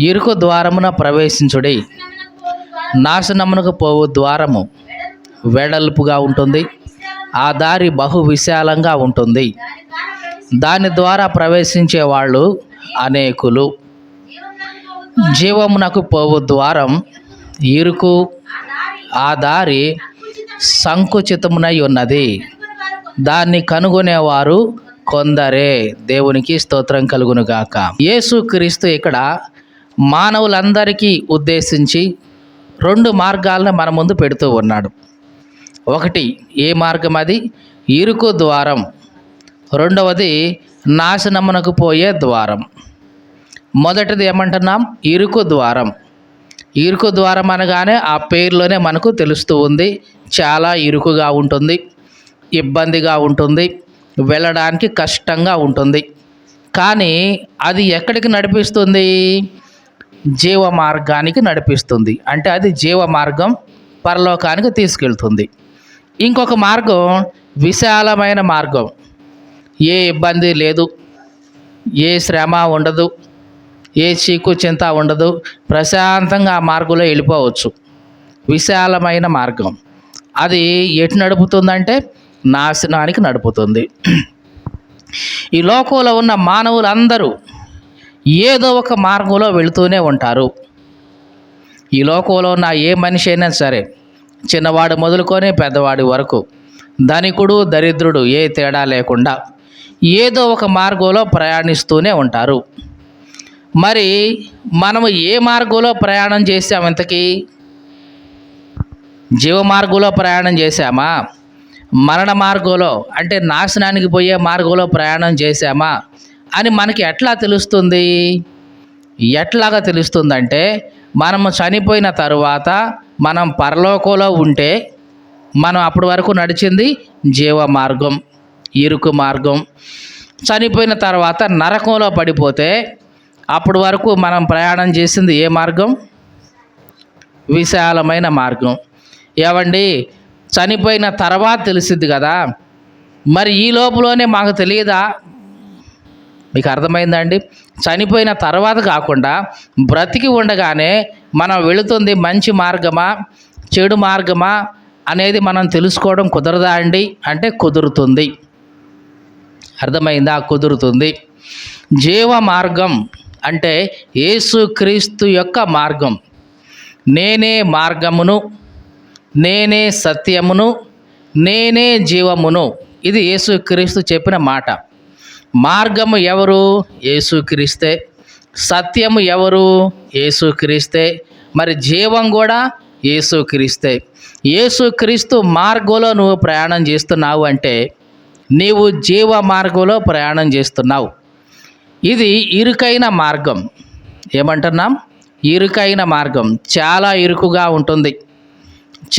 ఇరుకు ద్వారమున ప్రవేశించుడి. నాశనమునకు పోవు ద్వారము వెడల్పుగా ఉంటుంది. ఆ దారి బహు విశాలంగా ఉంటుంది. దాని ద్వారా ప్రవేశించే వాళ్ళు అనేకులు. జీవమునకు పోవు ద్వారం ఇరుకు. ఆ దారి సంకుచితమునై ఉన్నది దాన్ని కనుగొనేవారు కొందరే. దేవునికి స్తోత్రం కలుగును గాక యేసుక్రీస్తు ఇక్కడ మానవులందరికీ ఉద్దేశించి రెండు మార్గాలను మన ముందు పెడుతూ ఉన్నాడు. ఒకటి ఏ మార్గం అది? ఇరుకు ద్వారం. రెండవది నాశనమునకు పోయే ద్వారం. మొదటిది ఏమంటున్నాం? ఇరుకు ద్వారం. ఇరుకు ద్వారం అనగానే ఆ పేరులోనే మనకు తెలుస్తూ ఉంది. చాలా ఇరుకుగా ఉంటుంది ఇబ్బందిగా ఉంటుంది వెళ్ళడానికి కష్టంగా ఉంటుంది. కానీ అది ఎక్కడికి నడిపిస్తుంది? జీవ మార్గానికి నడిపిస్తుంది. అంటే అది జీవ మార్గం పరలోకానికి తీసుకెళ్తుంది. ఇంకొక మార్గం విశాలమైన మార్గం. ఏ ఇబ్బంది లేదు. ఏ శ్రమ ఉండదు. ఏ చీకు చింత ఉండదు. ప్రశాంతంగా ఆ మార్గంలో వెళ్ళిపోవచ్చు. విశాలమైన మార్గం. అది ఎటు నడుపుతుందంటే నాశనానికి నడుపుతుంది. ఈ లోకంలో ఉన్న మానవులందరూ ఏదో ఒక మార్గంలో వెళుతూనే ఉంటారు. ఈ లోకంలో ఉన్న ఏ మనిషి అయినా సరే చిన్నవాడు మొదలుకొని పెద్దవాడి వరకు ధనికుడు దరిద్రుడు ఏ తేడా లేకుండా ఏదో ఒక మార్గంలో ప్రయాణిస్తూనే ఉంటారు. మరి మనము ఏ మార్గంలో ప్రయాణం చేసాము ఇంతకీ? జీవ మార్గంలో ప్రయాణం చేశామా? మరణ మార్గంలో అంటే నాశనానికి పోయే మార్గంలో ప్రయాణం చేశామా? అని మనకి ఎట్లా తెలుస్తుంది? ఎట్లాగా తెలుస్తుందంటే మనము చనిపోయిన తరువాత మనం పరలోకంలో ఉంటే మనం అప్పటి వరకు నడిచింది జీవ మార్గం ఇరుకు మార్గం. చనిపోయిన తర్వాత నరకంలో పడిపోతే అప్పటి వరకు మనం ప్రయాణం చేసింది ఏ మార్గం? విశాలమైన మార్గం. ఏవండి? చనిపోయిన తర్వాత తెలిసిద్ది కదా. మరి ఈ లోపులోనే మాకు తెలియదా? మీకు అర్థమైందండి? చనిపోయిన తర్వాత కాకుండా బ్రతికి ఉండగానే మనం వెళుతుంది మంచి మార్గమా చెడు మార్గమా అనేది మనం తెలుసుకోవడం కుదరదా అండి? అంటే కుదురుతుంది. అర్థమైందా? కుదురుతుంది. జీవ మార్గం అంటే యేసుక్రీస్తు యొక్క మార్గం. నేనే మార్గమును నేనే సత్యమును నేనే జీవమును. ఇది యేసుక్రీస్తు చెప్పిన మాట. మార్గము ఎవరు? యేసుక్రీస్తే సత్యము ఎవరు? యేసుక్రీస్తే మరి జీవం కూడా యేసుక్రీస్తే యేసుక్రీస్తు మార్గంలో నువ్వు ప్రయాణం చేస్తున్నావు అంటే నీవు జీవ మార్గంలో ప్రయాణం చేస్తున్నావు. ఇది ఇరుకైన మార్గం. ఏమంటున్నాం? ఇరుకైన మార్గం. చాలా ఇరుకుగా ఉంటుంది.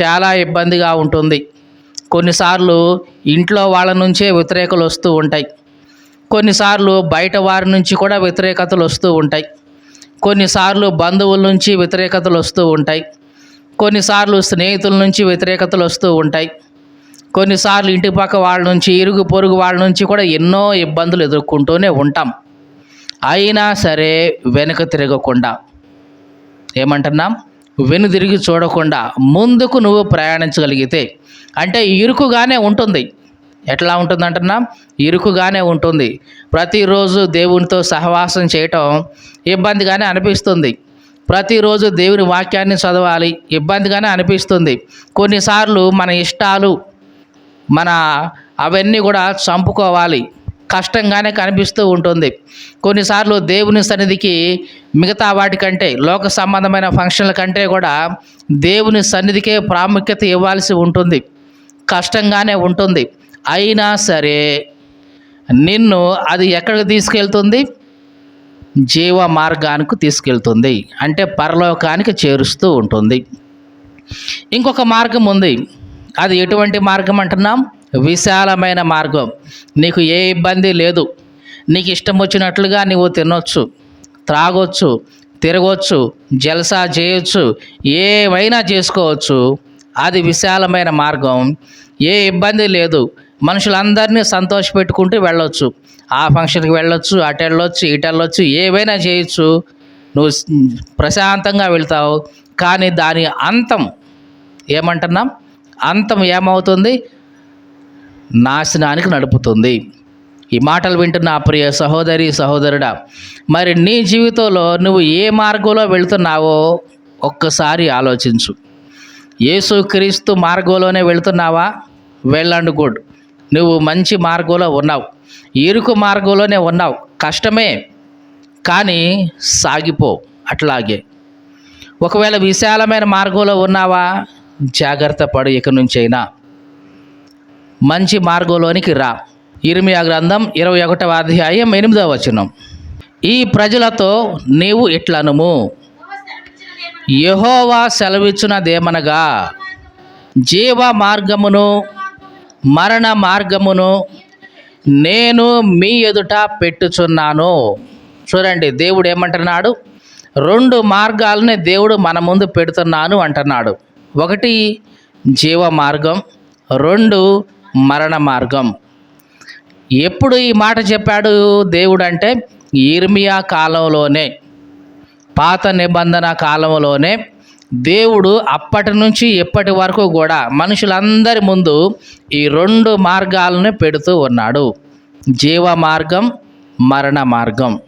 చాలా ఇబ్బందిగా ఉంటుంది. కొన్నిసార్లు ఇంట్లో వాళ్ళ నుంచే వ్యతిరేకలు వస్తూ ఉంటాయి. కొన్నిసార్లు బయట వారి నుంచి కూడా వ్యతిరేకతలు వస్తూ ఉంటాయి. కొన్నిసార్లు బంధువుల నుంచి వ్యతిరేకతలు వస్తూ ఉంటాయి. కొన్నిసార్లు స్నేహితుల నుంచి వ్యతిరేకతలు వస్తూ ఉంటాయి. కొన్నిసార్లు ఇంటి పక్క వాళ్ళ నుంచి ఇరుగు పొరుగు వాళ్ళ నుంచి కూడా ఎన్నో ఇబ్బందులు ఎదుర్కొంటూనే ఉంటాం. అయినా సరే వెనుక తిరగకుండా ఏమంటున్నాం? వెనుదిరిగి చూడకుండా ముందుకు నువ్వు ప్రయాణించగలిగితే అంటే ఇరుకుగానే ఉంటుంది. ఎట్లా ఉంటుంది అంటున్నా ఇరుకుగానే ఉంటుంది. ప్రతిరోజు దేవునితో సహవాసం చేయటం ఇబ్బందిగానే అనిపిస్తుంది. ప్రతిరోజు దేవుని వాక్యాన్ని చదవాలి ఇబ్బందిగానే అనిపిస్తుంది. కొన్నిసార్లు మన ఇష్టాలు మన అవన్నీ కూడా చంపుకోవాలి. కష్టంగానే కనిపిస్తూ ఉంటుంది. కొన్నిసార్లు దేవుని సన్నిధికి మిగతా వాటికంటే లోక సంబంధమైన ఫంక్షన్ల కంటే కూడా దేవుని సన్నిధికే ప్రాముఖ్యత ఇవ్వాల్సి ఉంటుంది. కష్టంగానే ఉంటుంది. అయినా సరే నిన్ను అది ఎక్కడికి తీసుకెళ్తుంది? జీవ మార్గానికి తీసుకెళ్తుంది. అంటే పరలోకానికి చేరుస్తూ ఉంటుంది. ఇంకొక మార్గం ఉంది. అది ఎటువంటి మార్గం అంటున్నాం? విశాలమైన మార్గం. నీకు ఏ ఇబ్బంది లేదు. నీకు ఇష్టం వచ్చినట్లుగా నువ్వు తినొచ్చు త్రాగొచ్చు తిరగొచ్చు జల్సా చేయొచ్చు ఏమైనా చేసుకోవచ్చు. అది విశాలమైన మార్గం. ఏ ఇబ్బంది లేదు. మనుషులందరినీ సంతోషపెట్టుకుంటూ వెళ్ళొచ్చు. ఆ ఫంక్షన్కి వెళ్ళొచ్చు అటు వెళ్ళొచ్చు ఇటు వెళ్ళొచ్చు ఏవైనా చేయొచ్చు. నువ్వు ప్రశాంతంగా వెళ్తావు. కానీ దాని అంతం ఏమంటున్నాం? అంతం ఏమవుతుంది? నాశనానికి నడుపుతుంది. ఈ మాటలు వింటున్న ప్రియ సహోదరి సహోదరుడా మరి నీ జీవితంలో నువ్వు ఏ మార్గంలో వెళ్తున్నావో ఒక్కసారి ఆలోచించు. యేసుక్రీస్తు మార్గంలోనే వెళ్తున్నావా? వెళ్ళండి గుడ్. నువ్వు మంచి మార్గంలో ఉన్నావు. ఇరుకు మార్గంలోనే ఉన్నావు. కష్టమే కానీ సాగిపో. అట్లాగే. ఒకవేళ విశాలమైన మార్గంలో ఉన్నావా? జాగ్రత్త పడు ఇక నుంచైనా. మంచి మార్గంలోనికి రా. ఇరుమియా గ్రంథం ఇరవై ఒకటవ అధ్యాయం ఎనిమిదవ వచనం. ఈ ప్రజలతో నీవు ఇట్లనుము యహోవా సెలవిచ్చునదేమనగా జీవ మార్గమును మరణ మార్గమును నేను మీ ఎదుట పెట్టుచున్నాను. చూడండి దేవుడు ఏమంటున్నాడు? రెండు మార్గాలని దేవుడు మన ముందు పెడుతున్నాను అంటున్నాడు. ఒకటి జీవ మార్గం రెండు మరణ మార్గం. ఎప్పుడు ఈ మాట చెప్పాడు దేవుడు అంటే ఇర్మియా కాలంలోనే పాత నిబంధన కాలంలోనే దేవుడు అప్పటి నుంచి ఇప్పటి వరకు కూడా మనుషులందరి ముందు ఈ రెండు మార్గాలను పెడుతూ ఉన్నాడు. జీవ మార్గం మరణ మార్గం.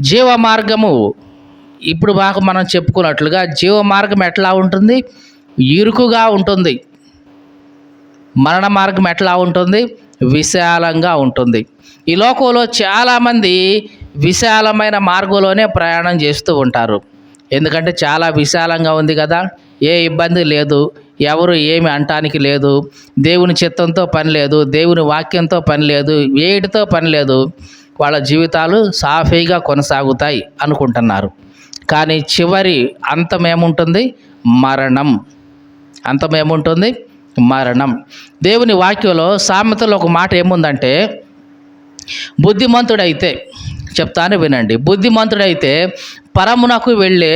జీవ మార్గము ఇప్పుడు మాకు మనం చెప్పుకున్నట్లుగా జీవ మార్గం ఎట్లా ఉంటుంది? ఇరుకుగా ఉంటుంది. మరణ మార్గం ఎట్లా ఉంటుంది? విశాలంగా ఉంటుంది. ఈ లోకంలో చాలామంది విశాలమైన మార్గంలోనే ప్రయాణం చేస్తూ ఉంటారు. ఎందుకంటే చాలా విశాలంగా ఉంది కదా. ఏ ఇబ్బంది లేదు. ఎవరు ఏమి అంటానికి లేదు. దేవుని చిత్తంతో పని లేదు. దేవుని వాక్యంతో పని లేదు. వేటితో పని లేదు. వాళ్ళ జీవితాలు సాఫీగా కొనసాగుతాయి అనుకుంటున్నారు. కానీ చివరి అంతం ఏముంటుంది? మరణం. అంతం ఏముంటుంది? మరణం. దేవుని వాక్యంలో సామెతలో ఒక మాట ఏముందంటే బుద్ధిమంతుడైతే చెప్తాను వినండి. బుద్ధిమంతుడైతే పరమునకు వెళ్ళే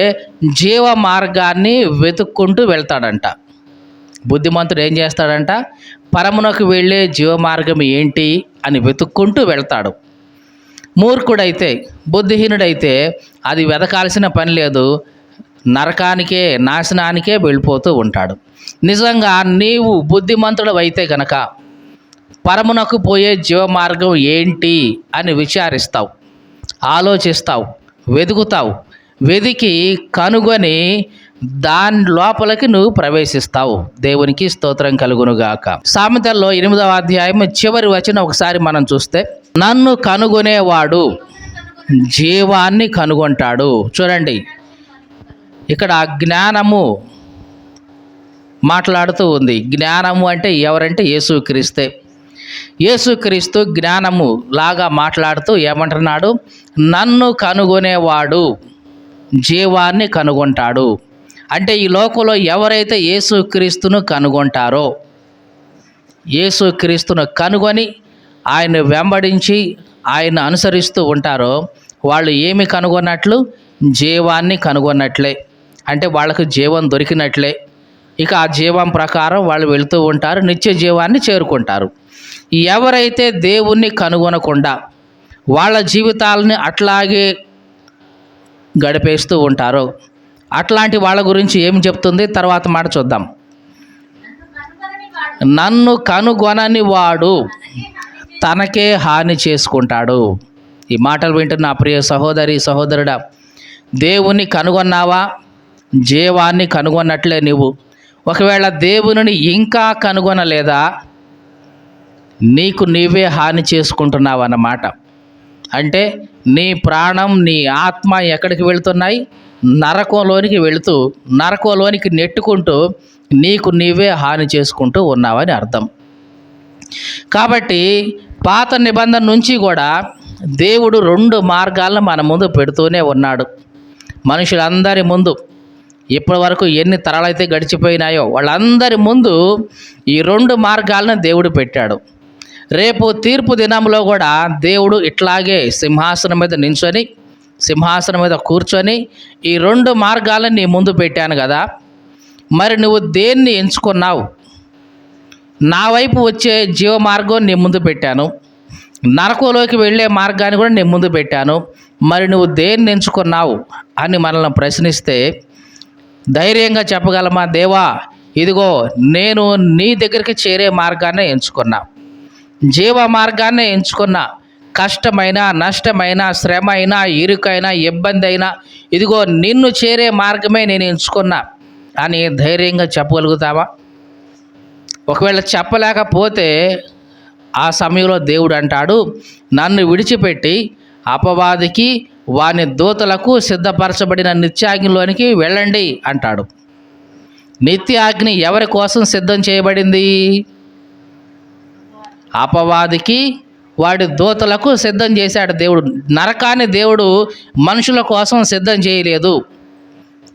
జీవ మార్గాన్ని వెతుక్కుంటూ వెళ్తాడంట. బుద్ధిమంతుడు ఏం చేస్తాడంట? పరమునకు వెళ్ళే జీవ మార్గం ఏంటి అని వెతుక్కుంటూ వెళ్తాడు. మూర్ఖుడైతే బుద్ధిహీనుడైతే అది వెతకాల్సిన పని లేదు. నరకానికే నాశనానికే వెళ్ళిపోతూ ఉంటాడు. నిజంగా నీవు బుద్ధిమంతుడు అయితే గనక పరమునకు పోయే జీవ మార్గం ఏంటి అని విచారిస్తావు. ఆలోచిస్తావు వెతుకుతావు వెదికి కనుగొని దాని లోపలికి నువ్వు ప్రవేశిస్తావు. దేవునికి స్తోత్రం కలుగునుగాక. సామెతల్లో ఎనిమిదవ అధ్యాయం చివరి వచ్చిన ఒకసారి మనం చూస్తే నన్ను కనుగొనేవాడు జీవాన్ని కనుగొంటాడు. చూడండి ఇక్కడ జ్ఞానము మాట్లాడుతూ ఉంది. జ్ఞానము అంటే ఎవరంటే యేసుక్రీస్తే. యేసుక్రీస్తు జ్ఞానము లాగా మాట్లాడుతూ ఏమంటున్నాడు? నన్ను కనుగొనేవాడు జీవాన్ని కనుగొంటాడు. అంటే ఈ లోకంలో ఎవరైతే యేసుక్రీస్తును కనుగొంటారో యేసుక్రీస్తును కనుగొని ఆయన వెంబడించి ఆయన అనుసరిస్తూ ఉంటారో వాళ్ళు ఏమి కనుగొన్నట్లు? జీవాన్ని కనుగొన్నట్లే. అంటే వాళ్ళకు జీవం దొరికినట్లే. ఇక ఆ జీవం ప్రకారం వాళ్ళు వెళుతూ ఉంటారు నిత్య జీవాన్ని చేరుకుంటారు. ఎవరైతే దేవుణ్ణి కనుగొనకుండా వాళ్ళ జీవితాలని అట్లాగే గడిపేస్తూ ఉంటారో అట్లాంటి వాళ్ళ గురించి ఏం చెప్తుంది? తర్వాత మాట చూద్దాం. నన్ను కనుగొనని వాడు తనకే హాని చేసుకుంటాడు. ఈ మాటలు వింటున్న ప్రియ సహోదరి సహోదరుడా దేవుణ్ణి కనుగొన్నావా? జీవాన్ని కనుగొన్నట్లే నువ్వు ఒకవేళ దేవుని ఇంకా కనుగొనలేదా? నీకు నీవే హాని చేసుకుంటున్నావు అన్నమాట అంటే నీ ప్రాణం నీ ఆత్మ ఎక్కడికి వెళుతున్నాయి? నరకంలోనికి వెళుతూ నరకంలోనికి నెట్టుకుంటూ నీకు నీవే హాని చేసుకుంటూ ఉన్నావని అర్థం. కాబట్టి పాత నిబంధన నుంచి కూడా దేవుడు రెండు మార్గాలను మన ముందు పెడుతూనే ఉన్నాడు. మనుషులందరి ముందు. ఇప్పటి వరకు ఎన్ని తరాలైతే గడిచిపోయినాయో వాళ్ళందరి ముందు ఈ రెండు మార్గాలను దేవుడు పెట్టాడు. రేపు తీర్పు దినంలో కూడా దేవుడు ఇట్లాగే సింహాసనం మీద నించొని సింహాసనం మీద కూర్చొని ఈ రెండు మార్గాలను నీ ముందు పెట్టాను కదా. మరి నువ్వు దేన్ని ఎంచుకున్నావు? నా వైపు వచ్చే జీవ మార్గం నీ ముందు పెట్టాను. నరకంలోకి వెళ్ళే మార్గాన్ని కూడా నీ ముందు పెట్టాను. మరి నువ్వు దేన్ని ఎంచుకున్నావు అని మనల్ని ప్రశ్నిస్తే ధైర్యంగా చెప్పగలమా? దేవా ఇదిగో నేను నీ దగ్గరికి చేరే మార్గాన్ని ఎంచుకున్నా. జీవ మార్గాన్ని ఎంచుకున్న కష్టమైన నష్టమైన శ్రమ అయినా ఇరుకైనా ఇబ్బంది అయినా ఇదిగో నిన్ను చేరే మార్గమే నేను ఎంచుకున్నా అని ధైర్యంగా చెప్పగలుగుతావా? ఒకవేళ చెప్పలేకపోతే ఆ సమయంలో దేవుడు అంటాడు నన్ను విడిచిపెట్టి అపవాదికి వాని దూతలకు సిద్ధపరచబడిన నిత్యాగ్నిలోనికి వెళ్ళండి అంటాడు. నిత్యాగ్ని ఎవరి కోసం సిద్ధం చేయబడింది? అపవాదికి వాడి దూతలకు సిద్ధం చేశాడు దేవుడు. నరకాన్ని దేవుడు మనుషుల కోసం సిద్ధం చేయలేదు.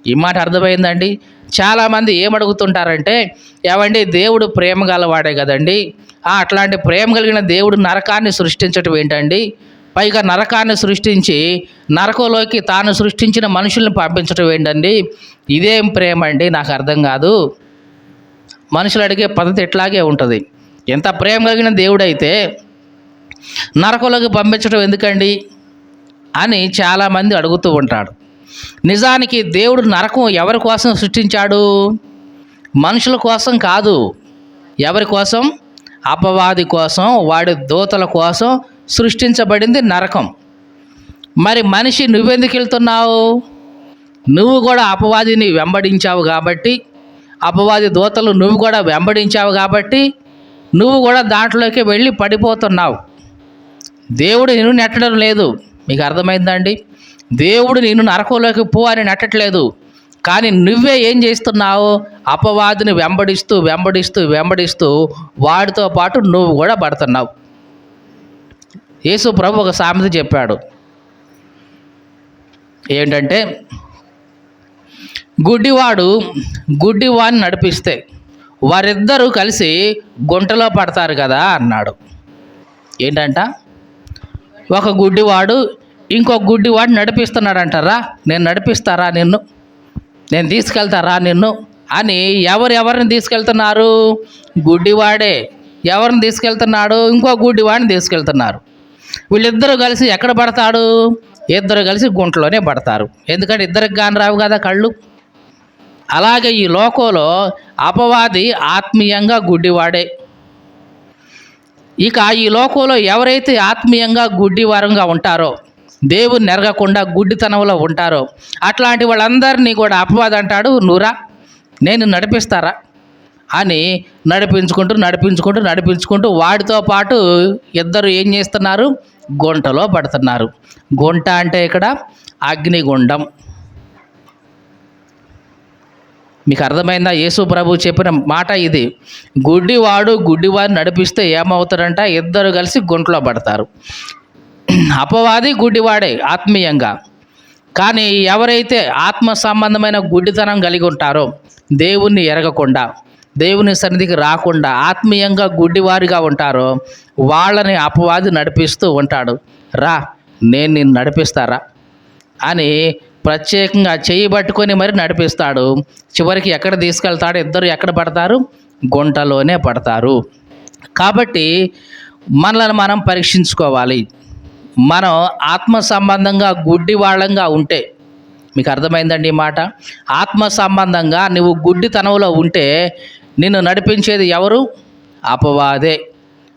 ఈ మాట అర్థమైందండి? చాలామంది ఏమడుగుతుంటారంటే ఏమండి దేవుడు ప్రేమ గలవాడే కదండి? అట్లాంటి ప్రేమ కలిగిన దేవుడు నరకాన్ని సృష్టించటం ఏంటండి? పైగా నరకాన్ని సృష్టించి నరకంలోకి తాను సృష్టించిన మనుషుల్ని పంపించటం ఏంటండి? ఇదేం ప్రేమ అండి నాకు అర్థం కాదు. మనుషులు అడిగే పద్ధతి ఇట్లాగే ఉంటుంది. ఎంత ప్రేమ కలిగిన దేవుడైతే నరకులకు పంపించడం ఎందుకండి అని చాలామంది అడుగుతూ ఉంటాడు నిజానికి దేవుడు నరకం ఎవరి కోసం సృష్టించాడు? మనుషుల కోసం కాదు. ఎవరి కోసం? అపవాది కోసం వాడి దూతల కోసం సృష్టించబడింది నరకం. మరి మనిషి నువ్వెందుకు వెళ్తున్నావు? నువ్వు కూడా అపవాదిని వెంబడించావు కాబట్టి అపవాది దూతలు నువ్వు కూడా వెంబడించావు కాబట్టి నువ్వు కూడా దాంట్లోకి వెళ్ళి పడిపోతున్నావు. దేవుడు నిన్ను నెట్టడం లేదు. మీకు అర్థమైందండి? దేవుడు నిన్ను నరకంలోకి పో అని నెట్టట్లేదు. కానీ నువ్వే ఏం చేస్తున్నావు? అపవాదిని వెంబడిస్తూ వెంబడిస్తూ వెంబడిస్తూ వాడితో పాటు నువ్వు కూడా పడుతున్నావు. యేసు ప్రభు ఒక సామెత చెప్పాడు. ఏంటంటే గుడ్డివాడు గుడ్డివాడిని నడిపిస్తే వారిద్దరూ కలిసి గుంటలో పడతారు కదా అన్నాడు. ఏంటంట? ఒక గుడ్డివాడు ఇంకో గుడ్డివాడు నడిపిస్తున్నాడంటారా? నేను నడిపిస్తారా నిన్ను? నేను తీసుకెళ్తారా నిన్ను? అని ఎవరు ఎవరిని తీసుకెళ్తున్నారు? గుడ్డివాడే. ఎవరిని తీసుకెళ్తున్నాడు? ఇంకో గుడ్డివాడిని తీసుకెళ్తున్నారు. వీళ్ళిద్దరూ కలిసి ఎక్కడ పడతాడు? ఇద్దరు కలిసి గుంటలోనే పడతారు. ఎందుకంటే ఇద్దరికి కాని రావు కదా కళ్ళు. అలాగే ఈ లోకంలో అపవాది ఆత్మీయంగా గుడ్డివాడే. ఇక ఈ లోకంలో ఎవరైతే ఆత్మీయంగా గుడ్డివారంగా ఉంటారో దేవుని నెరగకుండా గుడ్డితనంలో ఉంటారో అట్లాంటి వాళ్ళందరినీ కూడా అపవాది అంటాడు నూరా నేను నడిపిస్తారా? అని నడిపించుకుంటూ నడిపించుకుంటూ నడిపించుకుంటూ వాడితో పాటు ఇద్దరు ఏం చేస్తున్నారు? గుంటలో పడుతున్నారు. గుంట అంటే ఇక్కడ అగ్నిగుండం. మీకు అర్థమైందా? యేసు ప్రభు చెప్పిన మాట ఇది. గుడ్డివాడు గుడ్డివారిని నడిపిస్తే ఏమవుతారంట ఇద్దరు కలిసి గుంట్లో పడతారు. అపవాది గుడ్డివాడే ఆత్మీయంగా. కానీ ఎవరైతే ఆత్మ సంబంధమైన గుడ్డితనం కలిగి ఉంటారో దేవుణ్ణి ఎరగకుండా దేవుని సన్నిధికి రాకుండా ఆత్మీయంగా గుడ్డివారిగా ఉంటారో వాళ్ళని అపవాది నడిపిస్తూ ఉంటాడు. రా నేను నిన్ను నడిపిస్తారా? అని ప్రత్యేకంగా చేయి పట్టుకొని మరి నడిపిస్తాడు. చివరికి ఎక్కడ తీసుకెళ్తాడు? ఇద్దరు ఎక్కడ పడతారు? గుంటలోనే పడతారు. కాబట్టి మనల్ని మనం పరీక్షించుకోవాలి. మనం ఆత్మ సంబంధంగా గుడ్డి వాళ్ళంగా ఉంటే మీకు అర్థమైందండి ఈ మాట? ఆత్మ సంబంధంగా నువ్వు గుడ్డితనంలో ఉంటే నిన్ను నడిపించేది ఎవరు? అపవాదే.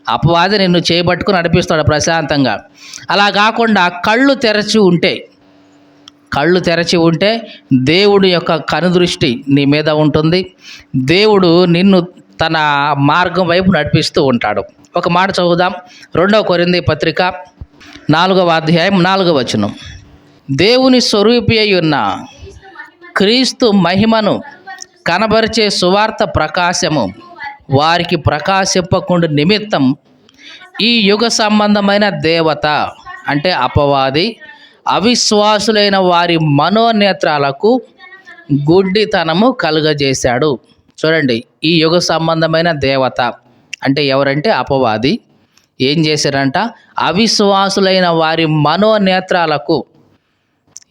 అపవాది నిన్ను చేయబట్టుకుని నడిపిస్తాడు ప్రశాంతంగా. అలా కాకుండా కళ్ళు తెరచి ఉంటే కళ్ళు తెరచి ఉంటే దేవుడి యొక్క కనుదృష్టి నీ మీద ఉంటుంది. దేవుడు నిన్ను తన మార్గం వైపు నడిపిస్తూ ఉంటాడు. ఒక మాట చదువుదాం. రెండవ కొరింది పత్రిక నాలుగవ అధ్యాయం నాలుగవ వచనం. దేవుని స్వరూపి అయి ఉన్న క్రీస్తు మహిమను కనబరిచే సువార్త ప్రకాశము వారికి ప్రకాశింపకుండా నిమిత్తం ఈ యుగ సంబంధమైన దేవత అంటే అపవాది అవిశ్వాసులైన వారి మనోనేత్రాలకు గుడ్డితనము కలుగజేశాడు. చూడండి ఈ యుగ సంబంధమైన దేవత అంటే ఎవరంటే అపవాది. ఏం చేశారంట? అవిశ్వాసులైన వారి మనోనేత్రాలకు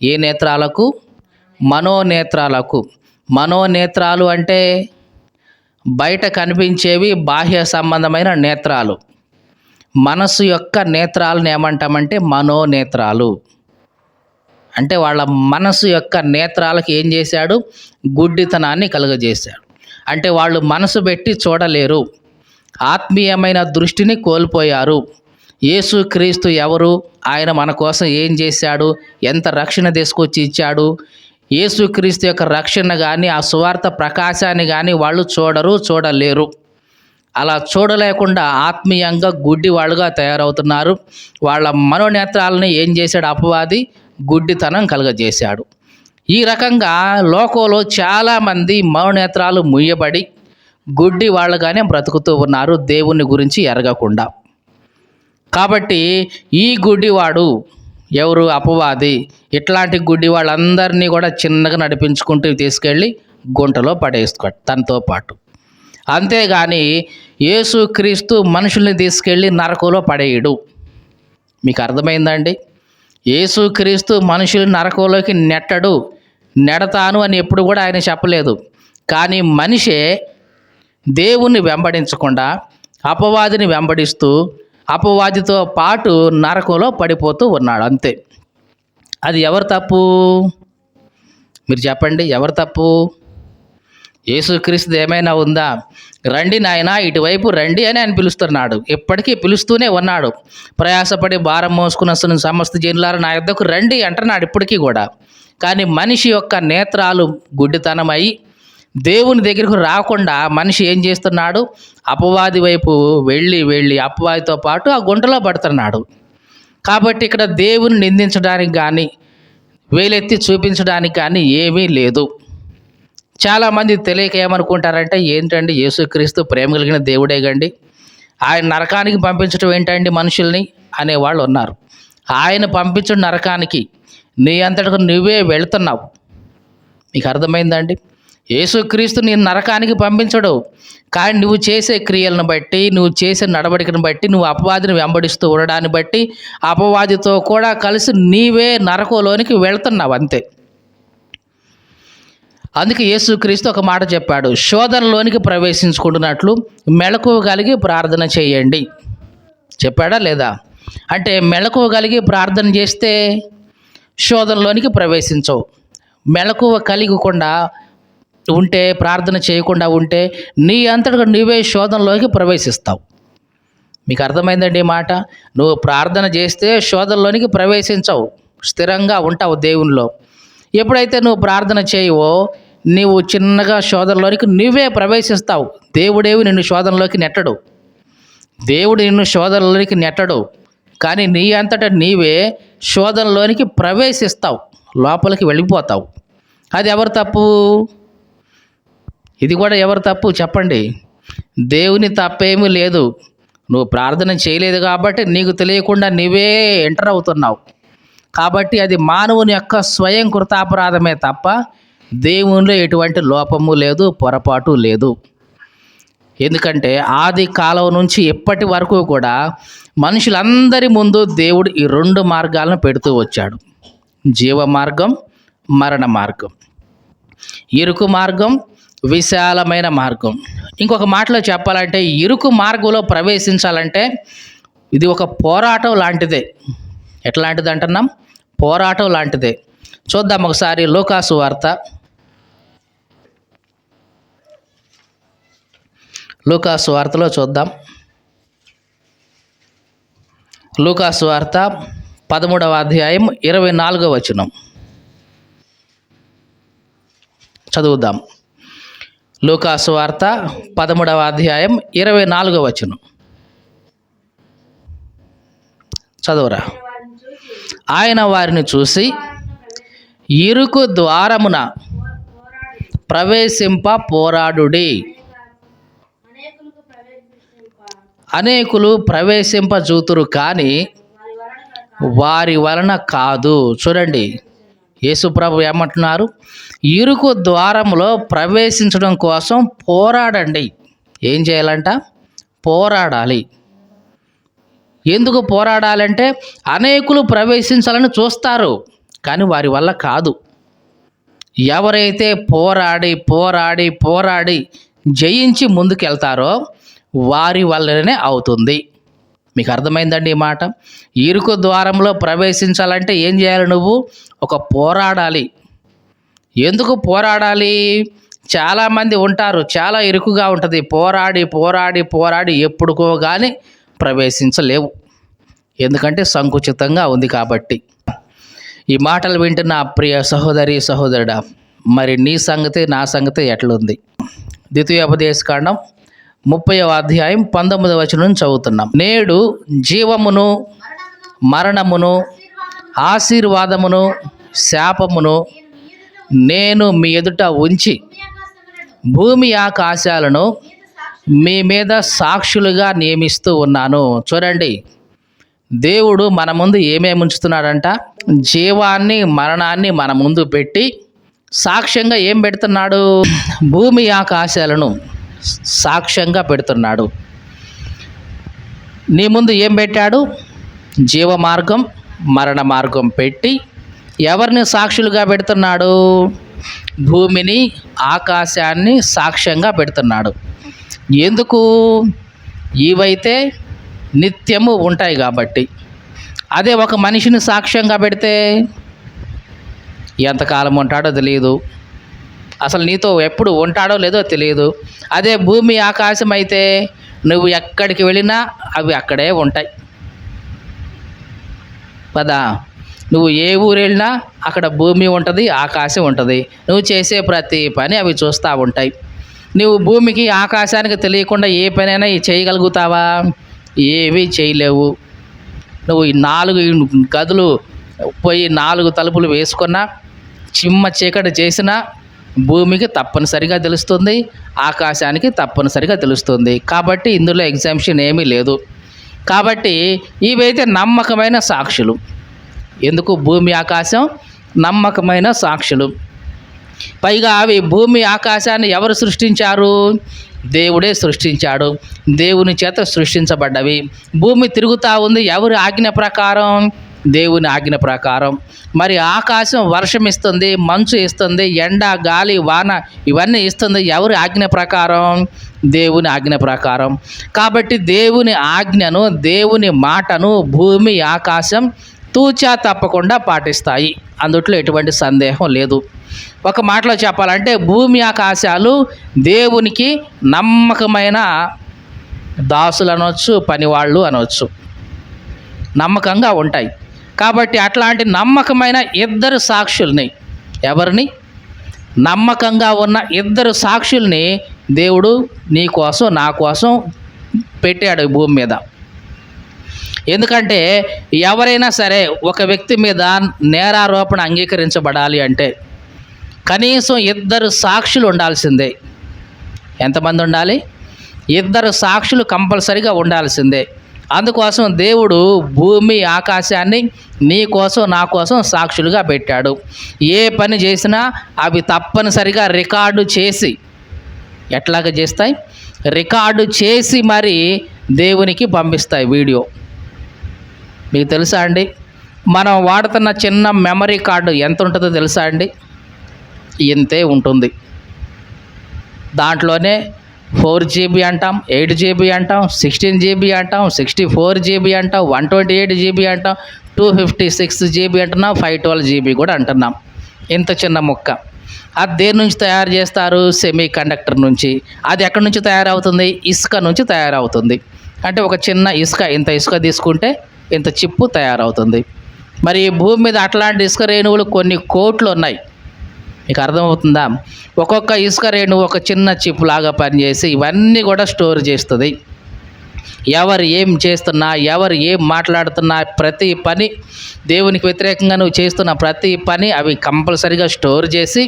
ఏ నేత్రాలకు? మనోనేత్రాలకు. మనోనేత్రాలు అంటే బయట కనిపించేవి బాహ్య సంబంధమైన నేత్రాలు. మనసు యొక్క నేత్రాలను ఏమంటామంటే మనోనేత్రాలు. అంటే వాళ్ళ మనసు యొక్క నేత్రాలకు ఏం చేశాడు? గుడ్డితనాన్ని కలుగజేశాడు. అంటే వాళ్ళు మనసు పెట్టి చూడలేరు. ఆత్మీయమైన దృష్టిని కోల్పోయారు. యేసు క్రీస్తు ఎవరు? ఆయన మన కోసం ఏం చేశాడు? ఎంత రక్షణ తీసుకొచ్చి ఇచ్చాడు? యేసుక్రీస్తు యొక్క రక్షణ కానీ ఆ సువార్త ప్రకాశాన్ని కానీ వాళ్ళు చూడరు చూడలేరు. అలా చూడలేకుండా ఆత్మీయంగా గుడ్డి వాళ్ళుగా తయారవుతున్నారు. వాళ్ళ మనోనేత్రాలని ఏం చేశాడు? అపవాది గుడ్డితనం కలుగజేశాడు. ఈ రకంగా లోకంలో చాలామంది మౌనేత్రాలు ముయ్యబడి గుడ్డి వాళ్ళుగానే బ్రతుకుతూ ఉన్నారు దేవుని గురించి ఎరగకుండా. కాబట్టి ఈ గుడ్డివాడు ఎవరు అపవాది? ఇట్లాంటి గుడ్డి వాళ్ళందరినీ కూడా చిన్నగా నడిపించుకుంటూ తీసుకెళ్ళి గుంటలో పడేసుకో తనతో పాటు. అంతేగాని యేసుక్రీస్తు మనుషుల్ని తీసుకెళ్ళి నరకంలో పడేయడు. మీకు అర్థమైందండి యేసుక్రీస్తు మనుషులు నరకంలోకి నెట్టడు నెడతాను అని ఎప్పుడు కూడా ఆయన చెప్పలేదు. కానీ మనిషే దేవుణ్ణి వెంబడించకుండా అపవాదిని వెంబడిస్తూ అపవాదితో పాటు నరకంలో పడిపోతూ ఉన్నాడు. అంతే. అది ఎవరు తప్పు? మీరు చెప్పండి ఎవరు తప్పు? యేసుక్రీస్తు ఏమైనా ఉందా? రండి నాయనా ఇటువైపు రండి అని ఆయన పిలుస్తున్నాడు. ఎప్పటికీ పిలుస్తూనే ఉన్నాడు. ప్రయాసపడి భారం మోసుకుని వస్తున్న సమస్త జనులారు నా యొద్దకు రండి అంటున్నాడు ఇప్పటికీ కూడా. కానీ మనిషి యొక్క నేత్రాలు గుడ్డితనమై దేవుని దగ్గరకు రాకుండా మనిషి ఏం చేస్తున్నాడు? అపవాది వైపు వెళ్ళి వెళ్ళి అపవాదితో పాటు ఆ గుంటలో పడుతున్నాడు. కాబట్టి ఇక్కడ దేవుని నిందించడానికి కానీ వేలెత్తి చూపించడానికి కానీ ఏమీ లేదు. చాలామంది తెలియక ఏమనుకుంటారంటే ఏంటండి యేసుక్రీస్తు ప్రేమ కలిగిన దేవుడే గండి? ఆయన నరకానికి పంపించడం ఏంటండి మనుషుల్ని? అనేవాళ్ళు ఉన్నారు. ఆయన పంపించడం నరకానికి నీ అంతటకు నువ్వే వెళుతున్నావు. మీకు అర్థమైందండి? యేసుక్రీస్తు నేను నరకానికి పంపించడు. కానీ నువ్వు చేసే క్రియలను బట్టి నువ్వు చేసే నడవడికను బట్టి నువ్వు అపవాదిని వెంబడిస్తూ ఉండడాన్ని బట్టి అపవాదితో కూడా కలిసి నీవే నరకంలోనికి వెళ్తున్నావు అంతే. అందుకే యేసుక్రీస్తు ఒక మాట చెప్పాడు శోధనలోనికి ప్రవేశించుకుంటున్నట్లు మెళకువ కలిగి ప్రార్థన చేయండి. చెప్పాడా లేదా? అంటే మెళకువ కలిగి ప్రార్థన చేస్తే శోధనలోనికి ప్రవేశించవు. మెళకువ కలిగకుండా ఉంటే ప్రార్థన చేయకుండా ఉంటే నీ అంతటా నువ్వే శోధనలోకి ప్రవేశిస్తావు. మీకు అర్థమైందండి ఈ మాట? నువ్వు ప్రార్థన చేస్తే శోధనలోనికి ప్రవేశించవు. స్థిరంగా ఉంటావు దేవునిలో. ఎప్పుడైతే నువ్వు ప్రార్థన చేయవో నీవు చిన్నగా శోధనలోనికి నువ్వే ప్రవేశిస్తావు. దేవుడేవి నిన్ను శోధనలోకి నెట్టడు. దేవుడు నిన్ను శోధనలోనికి నెట్టడు. కానీ నీ అంతటా నీవే శోధనలోనికి ప్రవేశిస్తావు. లోపలికి వెళ్ళిపోతావు. అది ఎవరు తప్పు? ఇది కూడా ఎవరు తప్పు? చెప్పండి. దేవుని తప్పేమీ లేదు. నువ్వు ప్రార్థన చేయలేదు కాబట్టి నీకు తెలియకుండా నీవే ఎంటర్ అవుతున్నావు. కాబట్టి అది మానవుని యొక్క స్వయం కృతాపరాధమే తప్ప దేవునిలో ఎటువంటి లోపము లేదు పొరపాటు లేదు. ఎందుకంటే ఆది కాలం నుంచి ఇప్పటి వరకు కూడా మనుషులందరి ముందు దేవుడు ఈ రెండు మార్గాలను పెడుతూ వచ్చాడు. జీవ మార్గం మరణ మార్గం. ఇరుకు మార్గం విశాలమైన మార్గం. ఇంకొక మాటలో చెప్పాలంటే ఇరుకు మార్గంలో ప్రవేశించాలంటే ఇది ఒక పోరాటం లాంటిదే. ఎట్లాంటిది అంటున్నాం పోరాటం లాంటిదే. చూద్దాం ఒకసారి లోకాసు వార్త. లూకాసు వార్తలో చూద్దాం. లూకాసు వార్త పదమూడవ అధ్యాయం ఇరవై నాలుగవ వచనం. చదువుదాం. లూకాసు వార్త పదమూడవ అధ్యాయం ఇరవై నాలుగవ వచనం. చదువురా. ఆయన వారిని చూసి ఇరుకు ద్వారమున ప్రవేశింప పోరాడుడి. అనేకులు ప్రవేశింప చూతురు కానీ వారి వలన కాదు. చూడండి యేసుప్రభు ఏమంటున్నారు? ఇరుకు ద్వారములో ప్రవేశించడం కోసం పోరాడండి. ఏం చేయాలంట? పోరాడాలి. ఎందుకు పోరాడాలంటే అనేకులు ప్రవేశించాలని చూస్తారు కానీ వారి వల్ల కాదు. ఎవరైతే పోరాడి పోరాడి పోరాడి జయించి ముందుకెళ్తారో వారి వల్లనే అవుతుంది. మీకు అర్థమైందండి ఈ మాట? ఇరుకు ద్వారంలో ప్రవేశించాలంటే ఏం చేయాలి నువ్వు? ఒక పోరాడాలి. ఎందుకు పోరాడాలి? చాలామంది ఉంటారు చాలా ఇరుకుగా ఉంటుంది. పోరాడి పోరాడి పోరాడి ఎప్పుడుకో కానీ ప్రవేశించలేవు. ఎందుకంటే సంకుచితంగా ఉంది కాబట్టి. ఈ మాటలు వింటున్న ప్రియ సహోదరి సహోదరుడా మరి నీ సంగతి నా సంగతి ఎట్లుంది? ద్వితీయోపదేశకాండం ముప్పై అధ్యాయం పంతొమ్మిది వచనం చదువుతున్నాం. నేడు జీవమును మరణమును ఆశీర్వాదమును శాపమును నేను మీ ఎదుట ఉంచి భూమి ఆకాశాలను మీ మీద సాక్షులుగా నియమిస్తూ ఉన్నాను. చూడండి. దేవుడు మన ముందు ఏమేమి ఉంచుతున్నాడంట? జీవాన్ని మరణాన్ని మన ముందు పెట్టి సాక్ష్యంగా ఏం పెడుతున్నాడు? భూమి ఆకాశాలను సాక్ష్యంగా పెడుతున్నాడు. నీ ముందు ఏం పెట్టాడు? జీవ మార్గం మరణ మార్గం పెట్టి ఎవరిని సాక్షులుగా పెడుతున్నాడు? భూమిని ఆకాశాన్ని సాక్ష్యంగా పెడుతున్నాడు. ఎందుకు? ఇవైతే నిత్యము ఉంటాయి కాబట్టి. అదే ఒక మనిషిని సాక్ష్యంగా పెడితే ఎంతకాలం ఉంటాడో తెలియదు అసలు నీతో ఎప్పుడు ఉంటాడో లేదో తెలియదు అదే భూమి ఆకాశం అయితే నువ్వు ఎక్కడికి వెళ్ళినా అవి అక్కడే ఉంటాయి. పదా? నువ్వు ఏ ఊరు వెళ్ళినా అక్కడ భూమి ఉంటుంది ఆకాశం ఉంటుంది. నువ్వు చేసే ప్రతి పని అవి చూస్తూ ఉంటాయి. నువ్వు భూమికి ఆకాశానికి తెలియకుండా ఏ పనైనా చేయగలుగుతావా? ఏమీ చేయలేవు. నువ్వు ఈ నాలుగు గదులు పోయి నాలుగు తలుపులు వేసుకున్నా చిమ్మ చీకటి చేసినా భూమికి తప్పనిసరిగా తెలుస్తుంది ఆకాశానికి తప్పనిసరిగా తెలుస్తుంది. కాబట్టి ఇందులో ఎగ్జామ్షన్ ఏమీ లేదు. కాబట్టి ఇవైతే నమ్మకమైన సాక్షులు. ఎందుకు? భూమి ఆకాశం నమ్మకమైన సాక్షులు. పైగా అవి భూమి ఆకాశాన్ని ఎవరు సృష్టించారు? దేవుడే సృష్టించాడు. దేవుని చేత సృష్టించబడ్డవి. భూమి తిరుగుతూ ఉంది. ఎవరి ఆజ్ఞ ప్రకారం? దేవుని ఆజ్ఞ ప్రకారం. మరి ఆకాశం వర్షం ఇస్తుంది మంచు ఇస్తుంది ఎండ గాలి వాన ఇవన్నీ ఇస్తుంది. ఎవరి ఆజ్ఞ ప్రకారం? దేవుని ఆజ్ఞ ప్రకారం. కాబట్టి దేవుని ఆజ్ఞను దేవుని మాటను భూమి ఆకాశం తూచా తప్పకుండా పాటిస్తాయి. అందుట్లో ఎటువంటి సందేహం లేదు. ఒక మాటలో చెప్పాలంటే భూమి ఆకాశాలు దేవునికి నమ్మకమైన దాసులు అనవచ్చు పనివాళ్ళు అనవచ్చు నమ్మకంగా ఉంటాయి. కాబట్టి అట్లాంటి నమ్మకమైన ఇద్దరు సాక్షుల్ని ఎవరిని? నమ్మకంగా ఉన్న ఇద్దరు సాక్షుల్ని దేవుడు నీ కోసం నా కోసం పెట్టాడు భూమి మీద. ఎందుకంటే ఎవరైనా సరే ఒక వ్యక్తి మీద నేరారోపణ అంగీకరించబడాలి అంటే కనీసం ఇద్దరు సాక్షులు ఉండాల్సిందే. ఎంతమంది ఉండాలి? ఇద్దరు సాక్షులు కంపల్సరిగా ఉండాల్సిందే. అందుకోసం దేవుడు భూమి ఆకాశాన్ని నీ కోసం నా కోసం సాక్షులుగా పెట్టాడు. ఏ పని చేసినా అవి తప్పనిసరిగా రికార్డు చేసి ఎట్లాగ చేస్తాయి? రికార్డు చేసి మరి దేవునికి పంపిస్తాయి వీడియో. మీకు తెలుసా అండి? మనం వాడుతున్న చిన్న మెమరీ కార్డు ఎంత ఉంటుందో తెలుసా అండి? ఇంతే ఉంటుంది. దాంట్లోనే ఫోర్ జీబీ అంటాం ఎయిట్ జీబీ అంటాం సిక్స్టీన్ జీబీ అంటాం సిక్స్టీ ఫోర్ జీబీ అంటాం వన్ ట్వంటీ ఎయిట్ జీబీ అంటాం టూ ఫిఫ్టీ సిక్స్ జీబీ అంటున్నాం ఫైవ్ ట్వెల్వ్ జీబీ కూడా అంటున్నాం. ఇంత చిన్న ముక్క. అది దేని నుంచి తయారు చేస్తారు? సెమీ కండక్టర్ నుంచి. అది ఎక్కడి నుంచి తయారవుతుంది? ఇసుక నుంచి తయారవుతుంది. అంటే ఒక చిన్న ఇసుక ఇంత ఇసుక తీసుకుంటే ఇంత చిప్పు తయారవుతుంది. మరి ఈ భూమి మీద అట్లాంటి ఇసుక రేణువులు కొన్ని కోట్లు ఉన్నాయి. మీకు అర్థమవుతుందా? ఒక్కొక్క ఇసుక రేణు ఒక చిన్న చిప్ లాగా పనిచేసి ఇవన్నీ కూడా స్టోర్ చేస్తుంది. ఎవరు ఏం చేస్తున్నా ఎవరు ఏం మాట్లాడుతున్నా ప్రతి పని దేవునికి వ్యతిరేకంగా నువ్వు చేస్తున్న ప్రతి పని అవి కంపల్సరిగా స్టోర్ చేసి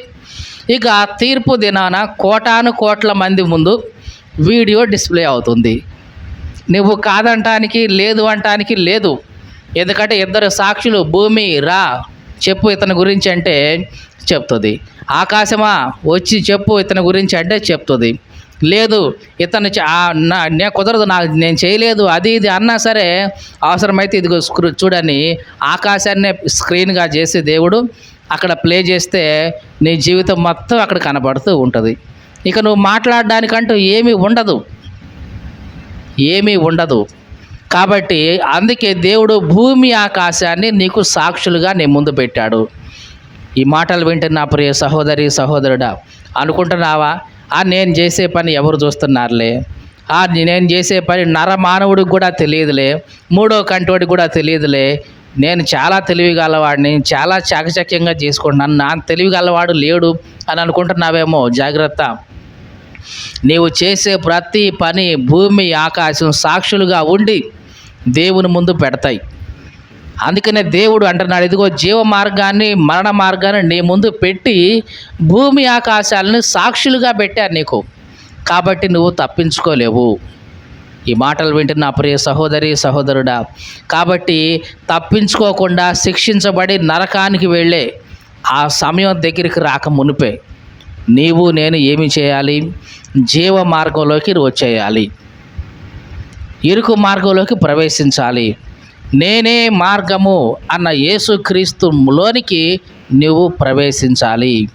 ఇక తీర్పు దినాన కోటాను కోట్ల మంది ముందు వీడియో డిస్ప్లే అవుతుంది. నువ్వు కాదంటానికి లేదు అంటానికి లేదు. ఎందుకంటే ఇద్దరు సాక్షులు భూమి రా చెప్పు ఇతని గురించి అంటే చెప్తుంది. ఆకాశమా వచ్చి చెప్పు ఇతని గురించి అంటే చెప్తుంది. లేదు ఇతను నే కుదరదు నాకు నేను చేయలేదు అది ఇది అన్నా సరే అవసరమైతే ఇదిగో చూడని ఆకాశాన్నే స్క్రీన్గా చేసి దేవుడు అక్కడ ప్లే చేస్తే నీ జీవితం మొత్తం అక్కడ కనబడుతూ ఉంటుంది. ఇక నువ్వు మాట్లాడడానికంటూ ఏమీ ఉండదు. ఏమీ ఉండదు. కాబట్టి అందుకే దేవుడు భూమి ఆకాశాన్ని నీకు సాక్షులుగా నీ ముందు పెట్టాడు. ఈ మాటలు వింటున్న ప్రియ సహోదరి సహోదరుడా అనుకుంటున్నావా? ఆ నేను చేసే పని ఎవరు చూస్తున్నారులే? ఆ నేను చేసే పని నరమానవుడికి కూడా తెలియదులే మూడో కంటోడికి కూడా తెలియదులే. నేను చాలా తెలివిగలవాడిని చాలా చాకచక్యంగా చేసుకుంటున్నాను నా తెలివిగలవాడు లేడు అని అనుకుంటున్నావేమో జాగ్రత్త. నీవు చేసే ప్రతి పని భూమి ఆకాశం సాక్షులుగా ఉండి దేవుని ముందు పెడతాయి. అందుకనే దేవుడు అంటున్నాడు ఇదిగో జీవ మార్గాన్ని మరణ మార్గాన్ని నీ ముందు పెట్టి భూమి ఆకాశాలను సాక్షులుగా పెట్టాను నీకు. కాబట్టి నువ్వు తప్పించుకోలేవు. ఈ మాటలు వింటున్న ప్రియ సహోదరి సహోదరుడా కాబట్టి తప్పించుకోకుండా శిక్షించబడి నరకానికి వెళ్ళే ఆ సమయం దగ్గరికి రాక మునిపే. నీవు నేను ఏమి చేయాలి? జీవ మార్గంలోకి వచ్చేయాలి. ఇరుకు మార్గంలోకి ప్రవేశించాలి. నేనే మార్గము అన్న యేసుక్రీస్తులోనికి నువ్వు ప్రవేశించాలి.